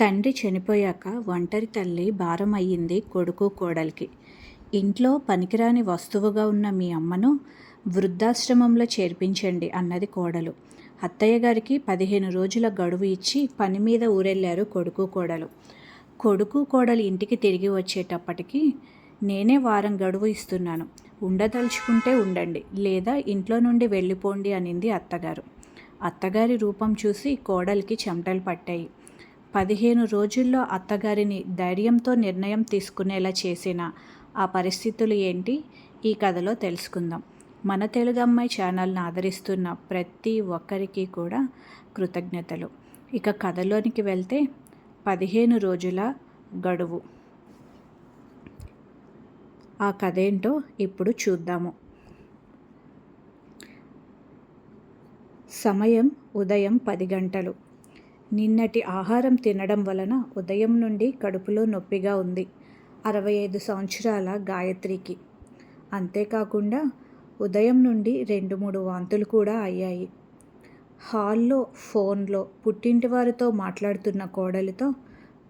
తండ్రి చనిపోయాక ఒంటరి తల్లి భారం అయ్యింది కొడుకు కోడలికి. ఇంట్లో పనికిరాని వస్తువుగా ఉన్న మీ అమ్మను వృద్ధాశ్రమంలో చేర్పించండి అన్నది కోడలు. అత్తయ్య గారికి పదిహేను రోజుల గడువు ఇచ్చి పని మీద ఊరెళ్ళారు కొడుకు కోడలు. కొడుకు కోడలు ఇంటికి తిరిగి వచ్చేటప్పటికి నేనే వారం గడువు ఇస్తున్నాను. ఉండదలుచుకుంటే ఉండండి లేదా ఇంట్లో నుండి వెళ్ళిపోండి అనింది అత్తగారు. అత్తగారి రూపం చూసి కోడలికి చెమటలు పట్టాయి. పదిహేను రోజుల్లో అత్తగారిని ధైర్యంతో నిర్ణయం తీసుకునేలా చేసిన ఆ పరిస్థితులు ఏంటి? ఈ కథలో తెలుసుకుందాం. మన తెలుగు అమ్మాయి ఛానల్ని ఆదరిస్తున్న ప్రతి ఒక్కరికి కూడా కృతజ్ఞతలు. ఇక కథలోనికి వెళ్తే పదిహేను రోజుల గడువు. ఆ కథ ఏంటో ఇప్పుడు చూద్దాము. సమయం ఉదయం పది గంటలు. నిన్నటి ఆహారం తినడం వలన ఉదయం నుండి కడుపులో నొప్పిగా ఉంది. అరవై ఐదు సంవత్సరాల గాయత్రికి. అంతేకాకుండా ఉదయం నుండి రెండు మూడు వాంతులు కూడా అయ్యాయి. హాల్లో ఫోన్లో పుట్టింటి వారితో మాట్లాడుతున్న కోడలితో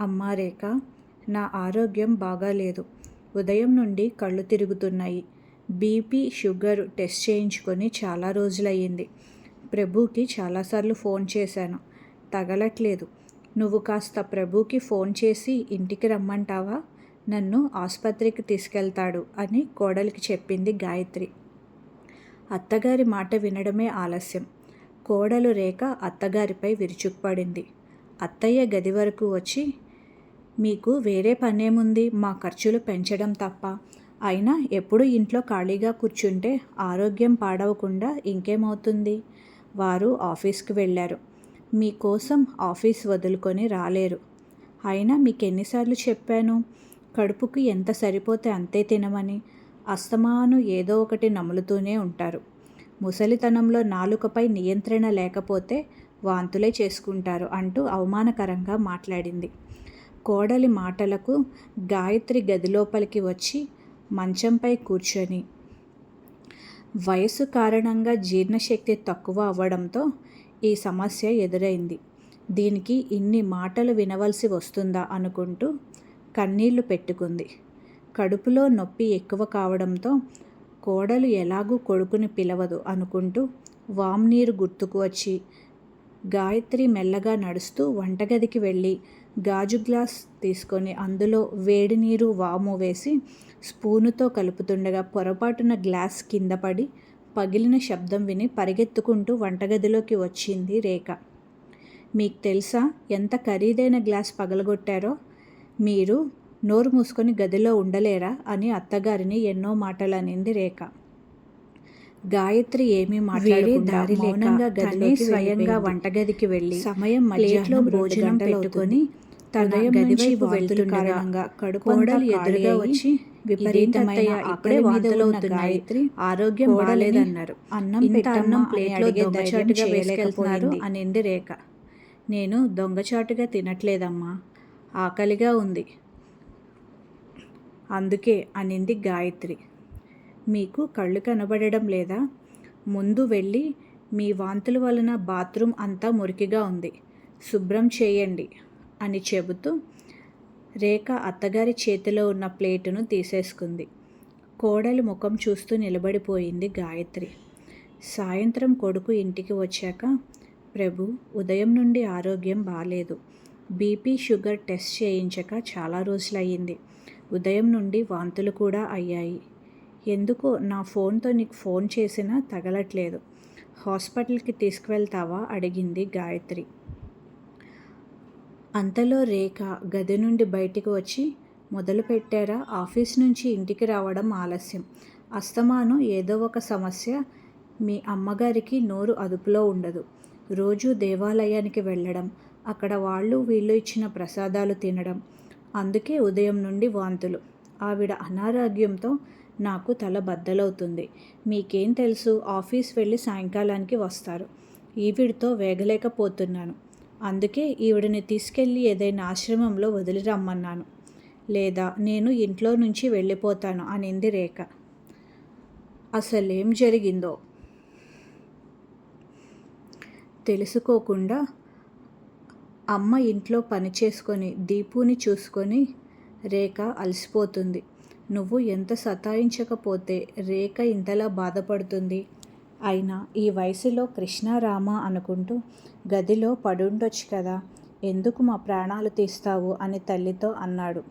అమ్మా రేఖ నా ఆరోగ్యం బాగాలేదు. ఉదయం నుండి కళ్ళు తిరుగుతున్నాయి. బీపీ షుగర్ టెస్ట్ చేయించుకొని చాలా రోజులయ్యింది. ప్రభుకి చాలాసార్లు ఫోన్ చేశాను. తగలట్లేదు. నువ్వు కాస్త ప్రభుకి ఫోన్ చేసి ఇంటికి రమ్మంటావా? నన్ను ఆసుపత్రికి తీసుకెళ్తాడు అని కోడలికి చెప్పింది గాయత్రి. అత్తగారి మాట వినడమే ఆలస్యం. కోడలు రేఖ అత్తగారిపై విరుచుకుపడింది. అత్తయ్య గది వరకు వచ్చి మీకు వేరే పనేముంది? మా ఖర్చులు పెంచడం తప్ప. అయినా ఎప్పుడు ఇంట్లో ఖాళీగా కూర్చుంటే ఆరోగ్యం పాడవకుండా ఇంకేమవుతుంది వారు ఆఫీస్కి వెళ్ళారు. మీకోసం ఆఫీస్ వదులుకొని రాలేరు. అయినా మీకు ఎన్నిసార్లు చెప్పాను కడుపుకి ఎంత సరిపోతే అంతే తినమని. అస్తమాను ఏదో ఒకటి నములుతూనే ఉంటారు. ముసలితనంలో నాలుకపై నియంత్రణ లేకపోతే వాంతులే చేసుకుంటారు అంటూ అవమానకరంగా మాట్లాడింది. కోడలి మాటలకు గాయత్రి గదిలోపలికి వచ్చి మంచంపై కూర్చొని వయసు కారణంగా జీర్ణశక్తి తక్కువ అవ్వడంతో ఈ సమస్య ఎదురైంది. దీనికి ఇన్ని మాటలు వినవలసి వస్తుందా అనుకుంటూ కన్నీళ్ళు పెట్టుకుంది. కడుపులో నొప్పి ఎక్కువ కావడంతో కోడలు ఎలాగూ కొడుకుని పిలవదు అనుకుంటూ వామ్నీరు గుర్తుకు వచ్చి గాయత్రి మెల్లగా నడుస్తూ వంటగదికి వెళ్ళి గాజు గ్లాస్ తీసుకొని అందులో వేడి నీరు వాము వేసి స్పూనుతో కలుపుతుండగా పొరపాటున గ్లాస్ కింద పడి పగిలిన శబ్దం విని పరిగెత్తుకుంటూ వంటగదిలోకి వచ్చింది రేఖ. మీకు తెలుసా ఎంత ఖరీదైన గ్లాస్ పగలగొట్టారో? మీరు నోరు మూసుకొని గదిలో ఉండలేరా? అని అత్తగారిని ఎన్నో మాటలు అనింది రేఖ. గాయత్రి ఏమీ మాట్లాడకుండా గదిలో స్వయంగా వంటగదికి వెళ్ళి సమయం మధ్యలో భోజనం పెట్టుకొని తన గది వెళ్తుండగా కడుకోడలు ఎదురుగా వచ్చి విపరీతమైన అక్కడే ఆరోగ్యం బాగాలేదన్నారు. అన్నం ఇంత అన్నం ప్లేట్లో దొంగచాటుగా వేసుకెళ్తున్నారు అనింది రేఖ. నేను దొంగచాటుగా తినట్లేదమ్మా. ఆకలిగా ఉంది. అందుకే అనింది గాయత్రి. మీకు కళ్ళు కనబడడం లేదా? ముందు వెళ్ళి మీ వాంతుల వలన బాత్రూమ్ అంతా మురికిగా ఉంది. శుభ్రం చేయండి అని చెబుతూ రేఖ అత్తగారి చేతిలో ఉన్న ప్లేటును తీసేసుకుంది. కోడలి ముఖం చూస్తూ నిలబడిపోయింది గాయత్రి. సాయంత్రం కొడుకు ఇంటికి వచ్చాక ప్రభు ఉదయం నుండి ఆరోగ్యం బాగాలేదు బీపీ షుగర్ టెస్ట్ చేయించక చాలా రోజులయ్యింది. ఉదయం నుండి వాంతులు కూడా అయ్యాయి. ఎందుకో నా ఫోన్తో నీకు ఫోన్ చేసినా తగలట్లేదు. హాస్పిటల్కి తీసుకువెళ్తావా? అడిగింది గాయత్రి. అంతలో రేఖ గది నుండి బయటికి వచ్చి మొదలు పెట్టారా? ఆఫీస్ నుంచి ఇంటికి రావడం ఆలస్యం. అస్తమాను ఏదో ఒక సమస్య. మీ అమ్మగారికి నోరు అదుపులో ఉండదు. రోజు దేవాలయానికి వెళ్ళడం. అక్కడ వాళ్ళు వీళ్ళు ఇచ్చిన ప్రసాదాలు తినడం. అందుకే ఉదయం నుండి వాంతులు. ఆవిడ అనారోగ్యంతో నాకు తల బద్దలవుతుంది. మీకేం తెలుసు? ఆఫీస్ వెళ్ళి సాయంకాలానికి వస్తారు. ఈవిడితో వేగలేకపోతున్నాను. అందుకే ఈవిడని తీసుకెళ్ళి ఏదైనా ఆశ్రమంలో వదిలి రమ్మన్నాను. లేదా నేను ఇంట్లో నుంచి వెళ్ళిపోతాను అనింది రేఖ. అసలేం జరిగిందో? తెలుసుకోకుండా అమ్మ ఇంట్లో పని చేసుకొని దీపుని చూసుకొని రేఖ అలసిపోతుంది. నువ్వు ఎంత సతాయించకపోతే రేఖ ఇంతలా బాధపడుతుంది? అయినా ఈ వయసులో కృష్ణారామ అనుకుంటూ గదిలో పడుండొచ్చు కదా ఎందుకు మా ప్రాణాలు తీస్తావు? అని తల్లితో అన్నాడు.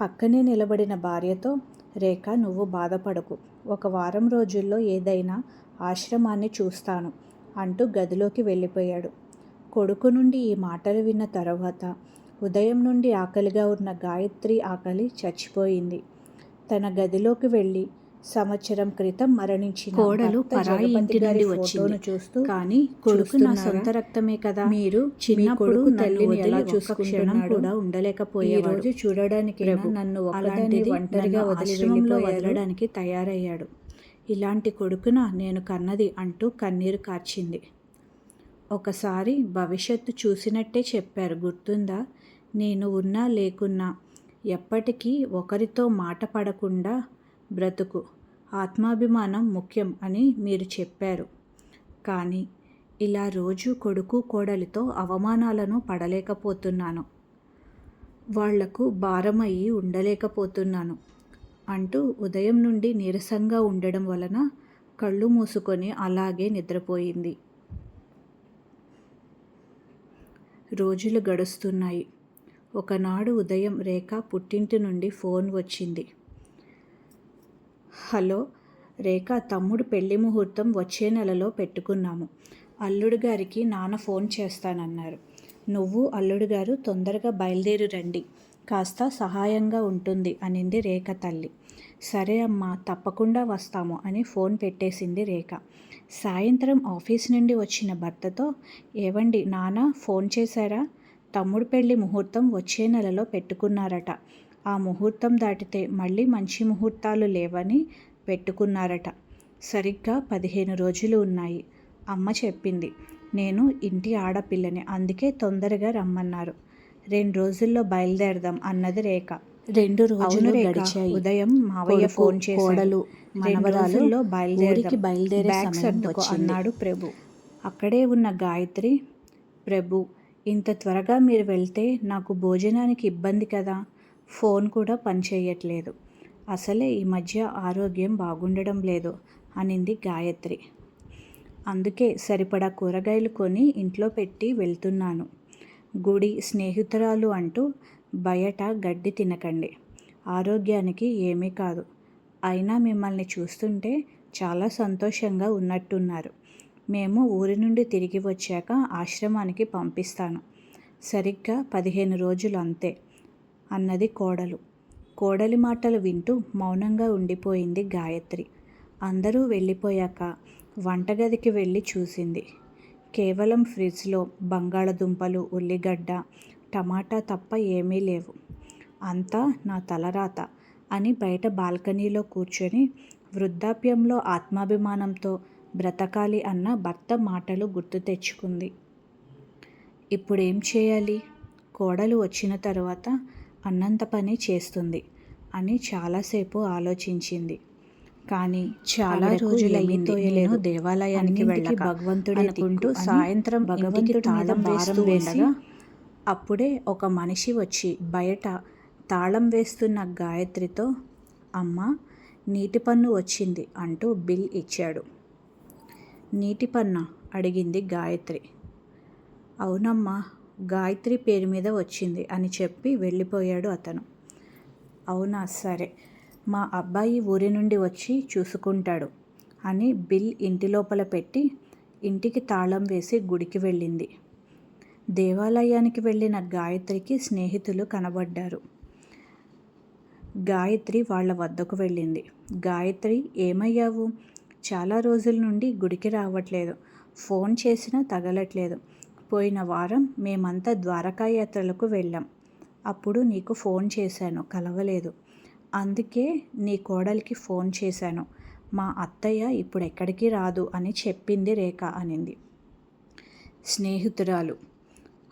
పక్కనే నిలబడిన భార్యతో రేఖ నువ్వు బాధపడకు. ఒక వారం రోజుల్లో ఏదైనా ఆశ్రమాన్ని చూస్తాను అంటూ గదిలోకి వెళ్ళిపోయాడు. కొడుకు నుండి ఈ మాటలు విన్న తర్వాత ఉదయం నుండి ఆకలిగా ఉన్న గాయత్రి ఆకలి చచ్చిపోయింది. తన గదిలోకి వెళ్ళి సంవత్సరం క్రితం మరణించిన కోడలు పరాయి ఇంటి నుండి వచ్చింది. చూస్తూ కానీ కొడుకు నా? సొంత రక్తమే కదా మీరు మీ కొడుకు తల్లిని ఎలా చూసుకుంటున్నాడు కూడా ఈ ఉండలేకపోయేవాడు. రోజు చూడడానికి నన్ను అలాంటిది ఒంటరిగా నన్ను వదిలి ఆశ్రమంలో వెళ్ళిపోయారు. వదలడానికి తయారయ్యాడు ఇలాంటి కొడుకున నేను కన్నది అంటూ కన్నీరు కార్చింది ఒకసారి భవిష్యత్తు చూసినట్టే చెప్పారు గుర్తుందా నేను ఉన్నా లేకున్నా ఎప్పటికీ ఒకరితో మాట పడకుండా బ్రతుకు. ఆత్మాభిమానం ముఖ్యం అని మీరు చెప్పారు. కానీ ఇలా రోజు కొడుకు కోడలితో అవమానాలను పడలేకపోతున్నాను. వాళ్ళకు భారమయ్యి ఉండలేకపోతున్నాను అంటూ ఉదయం నుండి నీరసంగా ఉండడం వలన కళ్ళు మూసుకొని అలాగే నిద్రపోయింది. రోజులు గడుస్తున్నాయి. ఒకనాడు ఉదయం రేఖ పుట్టింటి నుండి ఫోన్ వచ్చింది. హలో రేఖ తమ్ముడు పెళ్ళి ముహూర్తం వచ్చే నెలలో పెట్టుకున్నాము. అల్లుడు గారికి నాన్న ఫోన్ చేస్తానన్నారు. నువ్వు అల్లుడు గారు తొందరగా బయలుదేరి రండి. కాస్త సహాయంగా ఉంటుంది అనింది రేఖ తల్లి. సరే అమ్మా తప్పకుండా వస్తాము అని ఫోన్ పెట్టేసింది రేఖ. సాయంత్రం ఆఫీస్ నుండి వచ్చిన భర్తతో ఏవండి నాన్న ఫోన్ చేశారా? తమ్ముడు పెళ్ళి ముహూర్తం వచ్చే నెలలో పెట్టుకున్నారట. ఆ ముహూర్తం దాటితే మళ్ళీ మంచి ముహూర్తాలు లేవని పెట్టుకున్నారట. సరిగ్గా పదిహేను రోజులు ఉన్నాయి. అమ్మ చెప్పింది నేను ఇంటి ఆడపిల్లని అందుకే తొందరగా రమ్మన్నారు. రెండు రోజుల్లో బయలుదేరదాం అన్నది రేఖ. రెండు రోజులు గడిచాయి. ఉదయం మావయ్య ఫోన్ చేశాడు. కోడలు మనవరాలు మనవరాలు బయలుదేరదాం. ఊరికి బయలుదేరే సర్దుకో. అన్నాడు ప్రభు. అక్కడే ఉన్న గాయత్రి ప్రభు ఇంత త్వరగా మీరు వెళ్తే నాకు భోజనానికి ఇబ్బంది కదా? ఫోన్ కూడా పనిచేయట్లేదు. అసలే ఈ మధ్య ఆరోగ్యం బాగుండడం లేదు అనింది గాయత్రి. అందుకే సరిపడా కూరగాయలు కొని ఇంట్లో పెట్టి వెళ్తున్నాను. గుడి స్నేహితురాలు అంటూ బయట గడ్డి తినకండి. ఆరోగ్యానికి ఏమీ కాదు. అయినా మిమ్మల్ని చూస్తుంటే చాలా సంతోషంగా ఉన్నట్టున్నారు. మేము ఊరి నుండి తిరిగి వచ్చాక ఆశ్రమానికి పంపిస్తాను. సరిగ్గా పదిహేను రోజులు అంతే. అన్నది కోడలు. కోడలి మాటలు వింటూ మౌనంగా ఉండిపోయింది గాయత్రి. అందరూ వెళ్ళిపోయాక వంటగదికి వెళ్ళి చూసింది. కేవలం ఫ్రిడ్జ్లో బంగాళదుంపలు ఉల్లిగడ్డ టమాటా తప్ప ఏమీ లేవు. అంతా నా తలరాత అని బయట బాల్కనీలో కూర్చొని వృద్ధాప్యంలో ఆత్మాభిమానంతో బ్రతకాలి అన్న భర్త మాటలు గుర్తు తెచ్చుకుంది. ఇప్పుడేం చేయాలి? కోడలు వచ్చిన తర్వాత అన్నంత పని చేస్తుంది అని చాలాసేపు ఆలోచించింది. కానీ చాలా ఏమీ నేను. దేవాలయానికి వెళ్ళక భగవంతుడే అనుకుంటూ సాయంత్రం భగవంతుడి తాళం వేస్తూ వేసి ఉండగా అప్పుడే ఒక మనిషి వచ్చి బయట తాళం వేస్తున్న గాయత్రితో అమ్మ నీటి పన్ను వచ్చింది అంటూ బిల్ ఇచ్చాడు. నీటి పన్ను? అడిగింది గాయత్రి. అవునమ్మా గాయత్రి పేరు మీద వచ్చింది అని చెప్పి వెళ్ళిపోయాడు అతను. అవునా? సరే. మా అబ్బాయి ఊరి నుండి వచ్చి చూసుకుంటాడు అని బిల్ ఇంటి లోపల పెట్టి ఇంటికి తాళం వేసి గుడికి వెళ్ళింది. దేవాలయానికి వెళ్ళిన గాయత్రికి స్నేహితులు కనబడ్డారు. గాయత్రి వాళ్ళ వద్దకు వెళ్ళింది. గాయత్రి ఏమయ్యావు? చాలా రోజుల నుండి గుడికి రావట్లేదు. ఫోన్ చేసినా తగలట్లేదు. పోయిన వారం మేమంతా ద్వారకా యాత్రలకు వెళ్ళాం. అప్పుడు నీకు ఫోన్ చేశాను కలవలేదు. అందుకే నీ కోడలికి ఫోన్ చేశాను. మా అత్తయ్య ఇప్పుడు ఎక్కడికి రాదు అని చెప్పింది రేఖ అనింది. స్నేహితురాలు.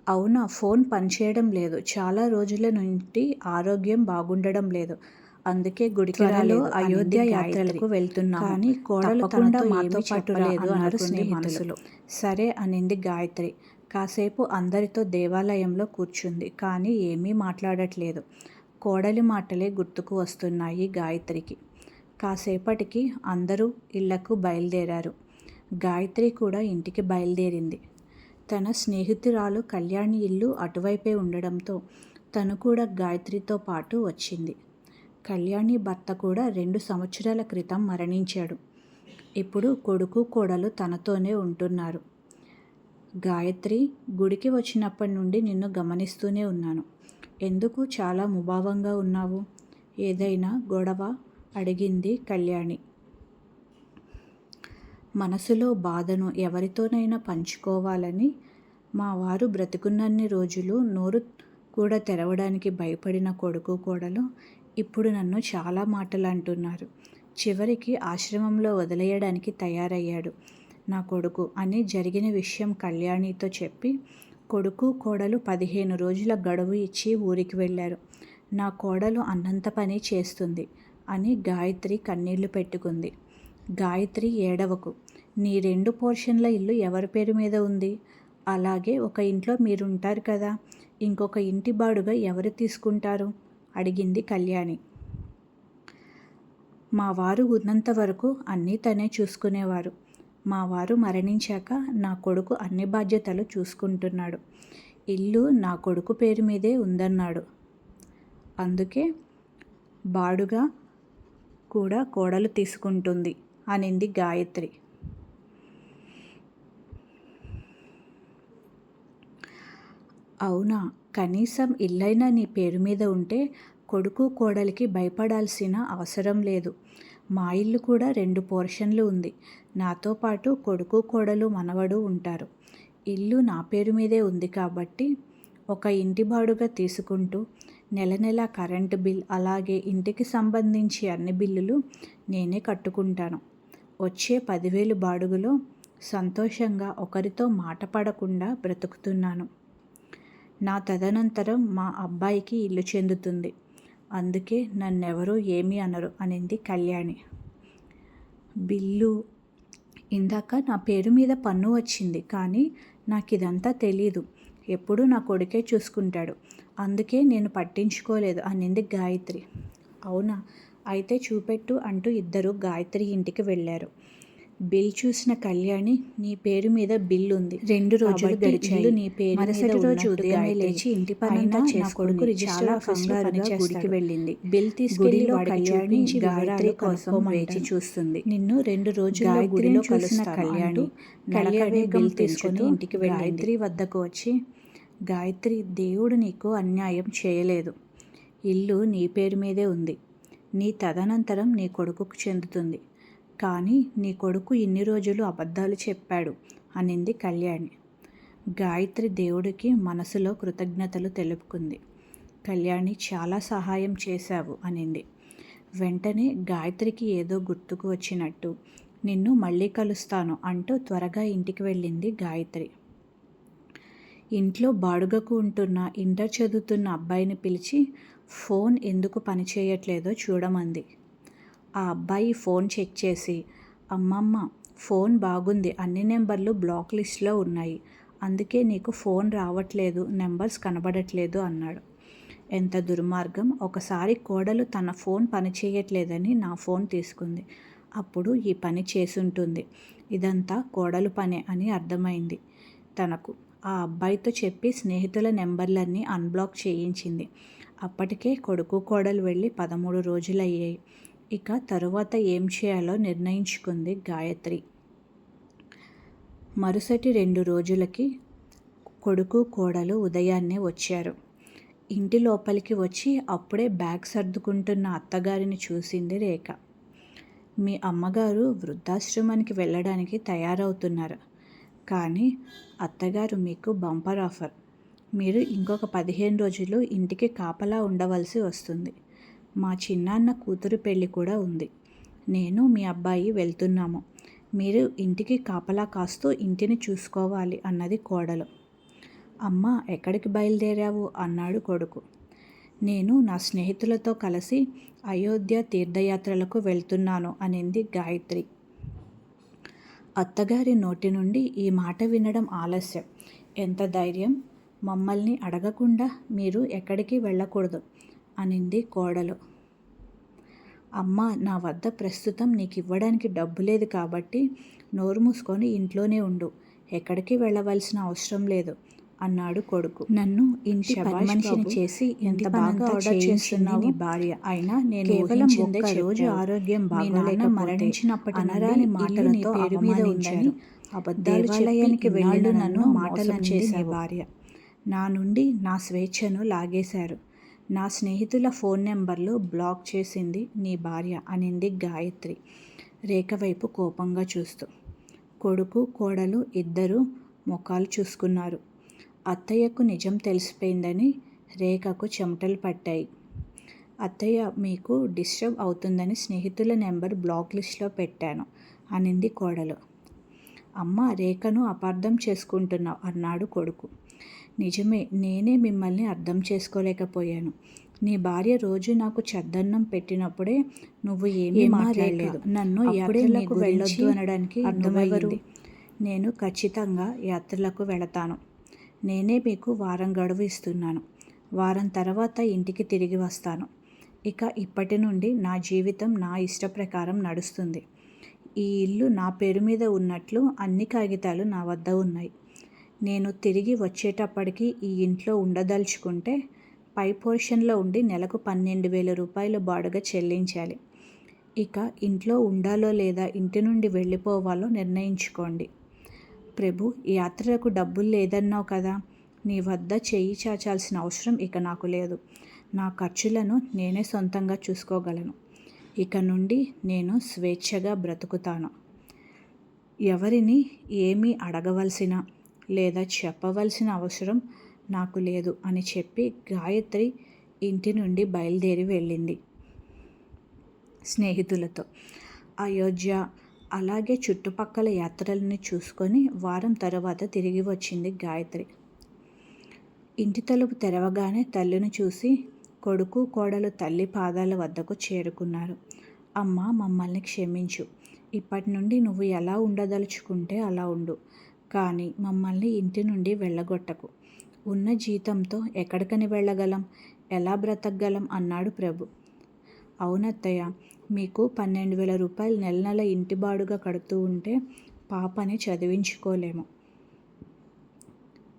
అవునా ఫోన్ పనిచేయడం లేదు. చాలా రోజుల నుండి ఆరోగ్యం బాగుండడం లేదు. అందుకే గుడికి త్వరలో రాలేదు అయోధ్య యాత్రలకు గాయత్రి. వెళ్తున్నాము. కానీ కోడలు తనతో మాతో రాదు అన్నారు స్నేహితులు. సరే అనింది గాయత్రి. కాసేపు అందరితో దేవాలయంలో కూర్చుంది. కానీ ఏమీ మాట్లాడట్లేదు. కోడలి మాటలే గుర్తుకు వస్తున్నాయి గాయత్రికి. కాసేపటికి అందరూ ఇళ్ళకు బయలుదేరారు. గాయత్రి కూడా ఇంటికి బయలుదేరింది. తన స్నేహితురాలు కళ్యాణి ఇల్లు అటువైపే ఉండడంతో తను కూడా గాయత్రితో పాటు వచ్చింది. కళ్యాణి భర్త కూడా రెండు సంవత్సరాల క్రితం మరణించాడు. ఇప్పుడు కొడుకు కోడలు తనతోనే ఉంటున్నారు. గాయత్రి గుడికి వచ్చినప్పటి నుండి నిన్ను గమనిస్తూనే ఉన్నాను. ఎందుకు చాలా ముభావంగా ఉన్నావు? ఏదైనా గొడవ? అడిగింది కళ్యాణి. మనసులో బాధను ఎవరితోనైనా పంచుకోవాలని మా వారు బ్రతుకున్నన్ని రోజులు నోరు కూడా తెరవడానికి భయపడిన కొడుకు కోడలు ఇప్పుడు నన్ను చాలా మాటలు అంటున్నారు. చివరికి ఆశ్రమంలో వదిలేయడానికి తయారయ్యాడు. నా కొడుకు అని జరిగిన విషయం కళ్యాణితో చెప్పి కొడుకు కోడలు పదిహేను రోజుల గడువు ఇచ్చి ఊరికి వెళ్ళారు. నా కోడలు అన్నంత పని చేస్తుంది అని గాయత్రి కన్నీళ్ళు పెట్టుకుంది. గాయత్రి ఏడవకు నీ రెండు పోర్షన్ల ఇల్లు ఎవరి పేరు మీద ఉంది? అలాగే ఒక ఇంట్లో మీరుంటారు కదా ఇంకొక ఇంటి బాడుగా ఎవరు తీసుకుంటారు? అడిగింది కళ్యాణి. మా వారు ఉన్నంత వరకు అన్నీ తనే చూసుకునేవారు. మా వారు మరణించాక నా కొడుకు అన్ని బాధ్యతలు చూసుకుంటున్నాడు. ఇల్లు నా కొడుకు పేరు మీదే ఉందన్నాడు. అందుకే బాడుగా కూడా కోడలు తీసుకుంటుంది అనింది గాయత్రి. అవునా కనీసం ఇల్లైనా నీ పేరు మీద ఉంటే కొడుకు కోడలికి భయపడాల్సిన అవసరం లేదు. మా ఇల్లు కూడా రెండు పోర్షన్లు ఉంది. నాతో పాటు కొడుకు కోడలు మనవడు ఉంటారు. ఇల్లు నా పేరు మీదే ఉంది కాబట్టి ఒక ఇంటి బాడుగా తీసుకుంటూ నెల నెల కరెంటు బిల్ అలాగే ఇంటికి సంబంధించి అన్ని బిల్లులు నేనే కట్టుకుంటాను. వచ్చే పదివేలు బాడుగులో సంతోషంగా ఒకరితో మాట పడకుండా బ్రతుకుతున్నాను. నా తదనంతరం మా అబ్బాయికి ఇల్లు చెందుతుంది. అందుకే నన్నెవరూ ఏమీ అనరు అనింది కళ్యాణి. బిల్లు ఇందాక నా పేరు మీద పన్ను వచ్చింది కానీ నాకు ఇదంతా తెలీదు. ఎప్పుడూ నా కొడుకే చూసుకుంటాడు. అందుకే నేను పట్టించుకోలేదు అనింది గాయత్రి. అవునా? అయితే చూపెట్టు అంటూ ఇద్దరు గాయత్రి ఇంటికి వెళ్ళారు. బిల్ చూసిన కళ్యాణి నీ పేరు మీద బిల్ ఉంది. రెండు రోజులు గడిచాయి. నీ పేరు మరుసటి రోజు ఉదయమే లేచి ఇంటి పనంతా కొడుకు చాలా కంగారుగా గుడికి వెళ్ళింది. బిల్ తీసుకెళ్ళి కళ్యాణి గాయత్రి కోసం వేచి చూస్తుంది. నిన్ను రెండు రోజులు గుడిలో కలిసిన కళ్యాణి కళ్యాణి బిల్ తీసుకుని ఇంటికి గాయత్రి వద్దకు వచ్చి గాయత్రి దేవుడు నీకు అన్యాయం చేయలేదు. ఇల్లు నీ పేరు మీదే ఉంది. నీ తదనంతరం నీ కొడుకుకు చెందుతుంది. కానీ నీ కొడుకు ఇన్ని రోజులు అబద్ధాలు చెప్పాడు అనింది కళ్యాణి. గాయత్రి దేవుడికి మనసులో కృతజ్ఞతలు తెలుపుకుంది. కళ్యాణి చాలా సహాయం చేశావు అనింది. వెంటనే గాయత్రికి ఏదో గుర్తుకు వచ్చినట్టు నిన్ను మళ్ళీ కలుస్తాను అంటూ త్వరగా ఇంటికి వెళ్ళింది గాయత్రి. ఇంట్లో బాడుగకు ఉంటున్న ఇంటర్ చదువుతున్న అబ్బాయిని పిలిచి ఫోన్ ఎందుకు పనిచేయట్లేదో చూడమంది. ఆ అబ్బాయి ఫోన్ చెక్ చేసి అమ్మమ్మ ఫోన్ బాగుంది. అన్ని నెంబర్లు బ్లాక్ లిస్ట్లో ఉన్నాయి. అందుకే నీకు ఫోన్ రావట్లేదు. నెంబర్స్ కనబడట్లేదు అన్నాడు. ఎంత దుర్మార్గం. ఒకసారి కోడలు తన ఫోన్ పని చేయట్లేదని నా ఫోన్ తీసుకుంది. అప్పుడు ఈ పని చేసుంటుంది. ఇదంతా కోడలు పనే అని అర్థమైంది తనకు. ఆ అబ్బాయితో చెప్పి స్నేహితుల నెంబర్లన్నీ అన్బ్లాక్ చేయించింది. అప్పటికే కొడుకు కోడలు వెళ్ళి పదమూడు రోజులయ్యాయి. ఇక తరువాత ఏం చేయాలో నిర్ణయించుకుంది గాయత్రి. మరుసటి రెండు రోజులకి కొడుకు కోడలు ఉదయాన్నే వచ్చారు. ఇంటి లోపలికి వచ్చి అప్పుడే బ్యాగ్ సర్దుకుంటున్న అత్తగారిని చూసింది రేఖ. మీ అమ్మగారు వృద్ధాశ్రమానికి వెళ్ళడానికి తయారవుతున్నారు. కానీ అత్తగారు మీకు బంపర్ ఆఫర్. మీరు ఇంకొక పదిహేను రోజులు ఇంటికి కాపలా ఉండవలసి వస్తుంది. మా చిన్నాన్న కూతురు పెళ్ళి కూడా ఉంది. నేను మీ అబ్బాయి వెళ్తున్నాము. మీరు ఇంటికి కాపలా కాస్తూ ఇంటిని చూసుకోవాలి అన్నది కోడలు. అమ్మ ఎక్కడికి బయలుదేరావు? అన్నాడు కొడుకు. నేను నా స్నేహితులతో కలిసి అయోధ్య తీర్థయాత్రలకు వెళ్తున్నాను అనింది గాయత్రి. అత్తగారి నోటి నుండి ఈ మాట వినడం ఆలస్యం. ఎంత ధైర్యం? మమ్మల్ని అడగకుండా మీరు ఎక్కడికి వెళ్ళకూడదు. అనింది కోడలు. అమ్మ నా వద్ద ప్రస్తుతం నీకు ఇవ్వడానికి డబ్బు లేదు కాబట్టి నోరు మూసుకొని ఇంట్లోనే ఉండు. ఎక్కడికి వెళ్ళవలసిన అవసరం లేదు అన్నాడు కొడుకు. నన్ను ఇంటి మనిషిని చేసి ఎంత బాగా ఆర్డర్ చేస్తున్నావు నీ భార్య. అయినా నేను కేవలం ఒక్క రోజు ఆరోగ్యం బాగాలేక మరణించినప్పటి అనరాని మాటలు నీ పేరు మీద దేవాలయానికి వెళ్ళి నన్ను మాటలు చేసే భార్య నా నుండి నా స్వేచ్ఛను లాగేశారు. నా స్నేహితుల ఫోన్ నెంబర్లు బ్లాక్ చేసింది నీ భార్య అనింది గాయత్రి రేఖ వైపు కోపంగా చూస్తూ. కొడుకు కోడలు ఇద్దరూ ముఖాలు చూసుకున్నారు. అత్తయ్యకు నిజం తెలిసిపోయిందని రేఖకు చెమటలు పట్టాయి. అత్తయ్య మీకు డిస్టర్బ్ అవుతుందని స్నేహితుల నెంబర్ బ్లాక్ లిస్ట్లో పెట్టాను అనింది కోడలు. అమ్మ రేఖను అపార్థం చేసుకుంటున్నావు అన్నాడు కొడుకు. నిజమే నేనే మిమ్మల్ని అర్థం చేసుకోలేకపోయాను. నీ భార్య రోజు నాకు చద్దన్నం పెట్టినప్పుడే నువ్వు ఏమీ మాట్లాడలేదు. నన్ను యాత్రలకు వెళ్ళొద్దు అనడానికి అర్థమయ్యింది నేను ఖచ్చితంగా యాత్రలకు వెళతాను. నేనే మీకు వారం గడువు ఇస్తున్నాను. వారం తర్వాత ఇంటికి తిరిగి వస్తాను. ఇక ఇప్పటి నుండి నా జీవితం నా ఇష్ట ప్రకారం నడుస్తుంది. ఈ ఇల్లు నా పేరు మీద ఉన్నట్లు అన్ని కాగితాలు నా వద్ద ఉన్నాయి. నేను తిరిగి వచ్చేటప్పటికి ఈ ఇంట్లో ఉండదలుచుకుంటే పై పోర్షన్లో ఉండి నెలకు పన్నెండు వేల రూపాయల బాడుగ చెల్లించాలి. ఇక ఇంట్లో ఉండాలో లేదా ఇంటి నుండి వెళ్ళిపోవాలో నిర్ణయించుకోండి. ప్రభు యాత్రలకు యాత్రకు డబ్బులు లేదన్నావు కదా. నీ వద్ద చెయ్యి చాచాల్సిన అవసరం ఇక నాకు లేదు. నా ఖర్చులను నేనే సొంతంగా చూసుకోగలను. ఇక నుండి నేను స్వేచ్ఛగా బ్రతుకుతాను. ఎవరిని ఏమీ అడగవలసిన లేదా చెప్పవలసిన అవసరం నాకు లేదు అని చెప్పి గాయత్రి ఇంటి నుండి బయలుదేరి వెళ్ళింది స్నేహితులతో. అయోధ్య అలాగే చుట్టుపక్కల యాత్రలని చూసుకొని వారం తర్వాత తిరిగి వచ్చింది గాయత్రి. ఇంటి తలుపు తెరవగానే తల్లిని చూసి కొడుకు కోడలు తల్లి పాదాల వద్దకు చేరుకున్నారు. అమ్మ మమ్మల్ని క్షమించు. ఇప్పటి నుండి నువ్వు ఎలా ఉండదలుచుకుంటే అలా ఉండు. కానీ మమ్మల్ని ఇంటి నుండి వెళ్ళగొట్టకు. ఉన్న జీతంతో ఎక్కడికని వెళ్ళగలం? ఎలా బ్రతకగలం? అన్నాడు ప్రభు. అవునత్తయ్య మీకు పన్నెండు వేల రూపాయలు నెల నెల ఇంటి బాడుగా కడుతూ ఉంటే పాపని చదివించుకోలేము.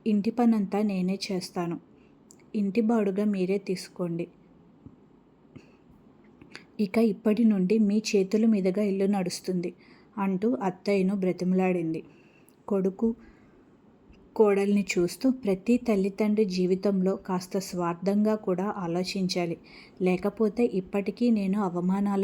ఇంటి పనంతా నేనే చేస్తాను. ఇంటి బాడుగా మీరే తీసుకోండి. ఇక ఇప్పటి నుండి మీ చేతుల మీదుగా ఇల్లు నడుస్తుంది అంటూ అత్తయ్యను బ్రతిమలాడింది. కొడుకు కోడల్ని చూస్తూ ప్రతి తల్లిదండ్రి జీవితంలో కాస్త స్వార్థంగా కూడా ఆలోచించాలి. లేకపోతే ఇప్పటికీ నేను అవమానాల